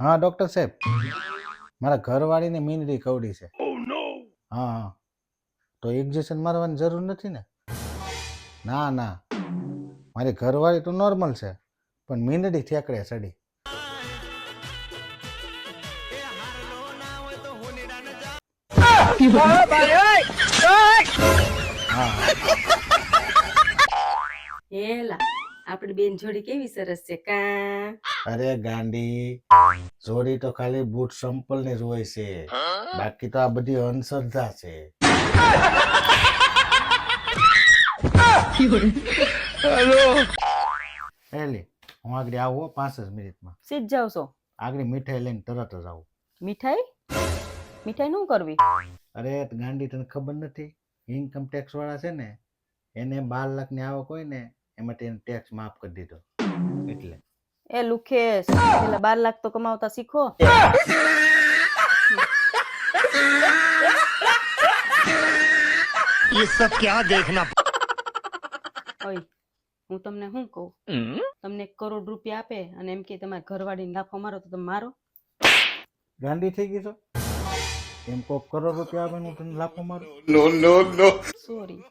હા ડોક્ટર સાહેબ. મારા ઘરવાળીને મીંદડી કવડી છે. હા હા. તો ઇન્જેક્શન મારવાની જરૂર નથી ને? ના ના. મારી ઘરવાળી તો નોર્મલ છે પણ મીંદડી ઠેકડે ચડી હા. હેલા આપણી બેન જોડી કેવી સરસ છે કા? અરે ગાંડી ચોરી તો ખાલી બૂટ સંપલ ને જ હોય છે. બાકી તો આ બધી અંધશ્રદ્ધા છે. એલી હું આગળ આવો પાંચ જ મિનિટમાં. સીધ જાવ છો. આગળ મીઠાઈ લઈને તરત જ આવું. મીઠાઈ? મીઠાઈ શું કરવી? અરે ગાંડી તને ખબર નથી ઇન્કમ ટેક્સ વાળા છે ને એને બાર લાખની આવક હોય ને એમાં તેને ટેક્સ માફ કરી દીધો. એટલે. એ લુખેશ પેલા બાર લાખ તો કમાવતા શીખો ये सब क्या देखना ઓય હું તમને શું કહું તમને એક કરોડ રૂપિયા આપે અને એમ કે તમારે ઘરવાળીને લાફો મારો તો તમે મારો ગાંડી થઈ ગઈ છો એમ કોક કરોડ રૂપિયા આવે ને હું તને લાફો મારું नो नो नो સોરી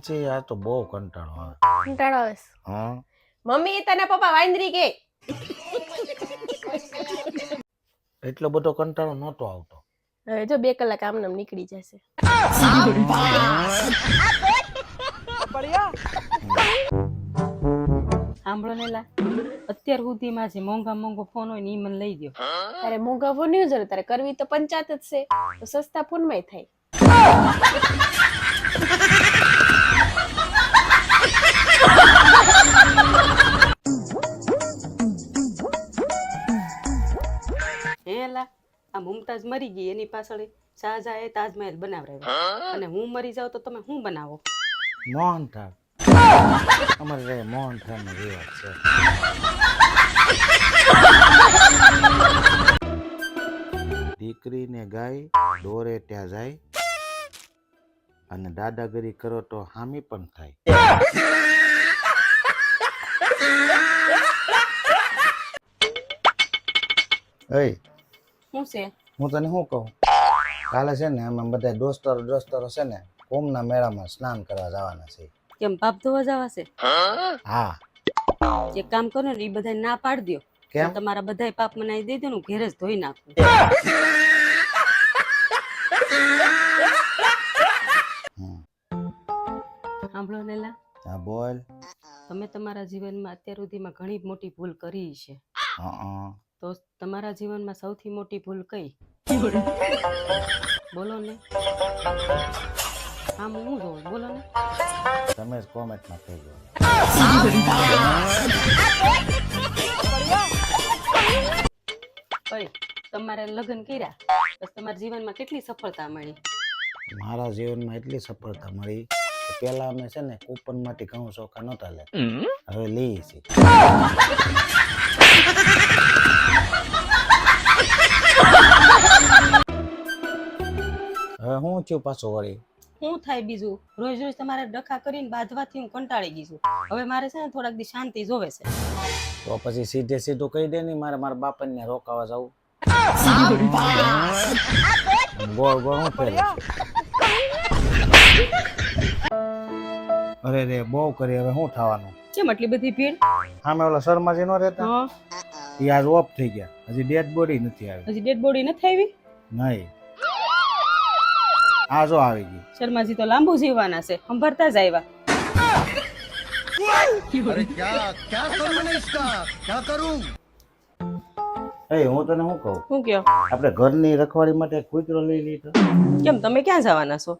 કંચી આ તો બહુ કંટાળો આવે. કંટાળો આવે હા. મમ્મી તને પપ્પા વાંદરી કે? એટલો બધો કંટાળો નહોતો આવતો. હવે જો બે કલાક આમ નામ નીકળી જશે. સાંભળો ને લા અત્યાર સુધીમાં જે મોંઘા મોંઘો ફોન હોય ને ઈ મને લઈ દો તારે મોંઘા ફોન નહીં જરૂર તારે કરવી તો પંચાયત જ છે. તો સસ્તા ફોનમાં થાય. હે લા આ મુમતાઝ મરી ગઈ એની પાછળ શાહજહાએ તાજમહેલ બનાવડાવ્યો. અને હું મરી જાઉં તો તમે શું બનાવો? મોહનથાળ. અમારે રે મોહનથાળ નો રિવાજ છે. દીકરીને ગાય દોરે ત્યાં જાય અને દાદાગીરી કરો તો હામી પણ થાય. એય શું છે? હું તને શું કહું? કાલે છે ને અમે બધા દોસ્તરો દોસ્તરો છે ને કોમના મેળામાં સ્નાન કરવા જવાના છે કેમ પાપ ધોવા જવાશે? હા. એક કામ કરો ને એ બધા ના પાડ દો કેમ? તમારા બધાય પાપ મનાઈ દઈ દો ને ઘેર જ ધોઈ નાખું. સાંભળો લેલા. હા બોલ. તમે તમારા જીવનમાં અત્યાર સુધીમાં ઘણી મોટી ભૂલ કરી છે. હા. તો તમારા જીવનમાં સૌથી મોટી ભૂલ કઈ? બોલો ને. હા હું જોઉં? બોલો ને. તમે જ કોમેન્ટમાં કહેજો ઓય તમારે લગ્ન કર્યા બસ તમારા જીવનમાં કેટલી સફળતા મળી? મારા જીવનમાં એટલી સફળતા મળી કે પેલા અમે છે ને કૂપનમાંથી ઘઉં ચોખા નહોતા લે હવે લઈએ છીએ. હું થયું પાછું વળી? શું થાય બીજું? રોજ રોજ તમારે ડખા કરીને બાંધવાથી હું કંટાળી ગઈ છું. હવે મારે છે ને થોડાક દી શાંતિ જોવે છે. તો પછી સીધે સીધું કહી દે ને મારે મારા બાપાને રોકાવા જવું. ગોળ ગોળ હું ફેરવે છે? અરે રે બહુ કરી હવે શું થવાનું? કેમ આટલી બધી ભીડ? સામે ઓલા શર્માજી નો રહેતા? હા. એ આજ ઓફ થઈ ગયા. હજી ડેડ બોડી નથી આવી. હજી ડેડ બોડી નથી આવી? નહીં. હા જો આવી ગઈ શર્માજી તો લાંબુ જીવવાના છે. સંભરતા જ આવ્યા અરે કરું? એ હું તને શું કહું? શું કયો? આપણે ઘરની રખવાડી માટે કૂતરો લઈ લીધો. કેમ તમે ક્યાં જવાના છો?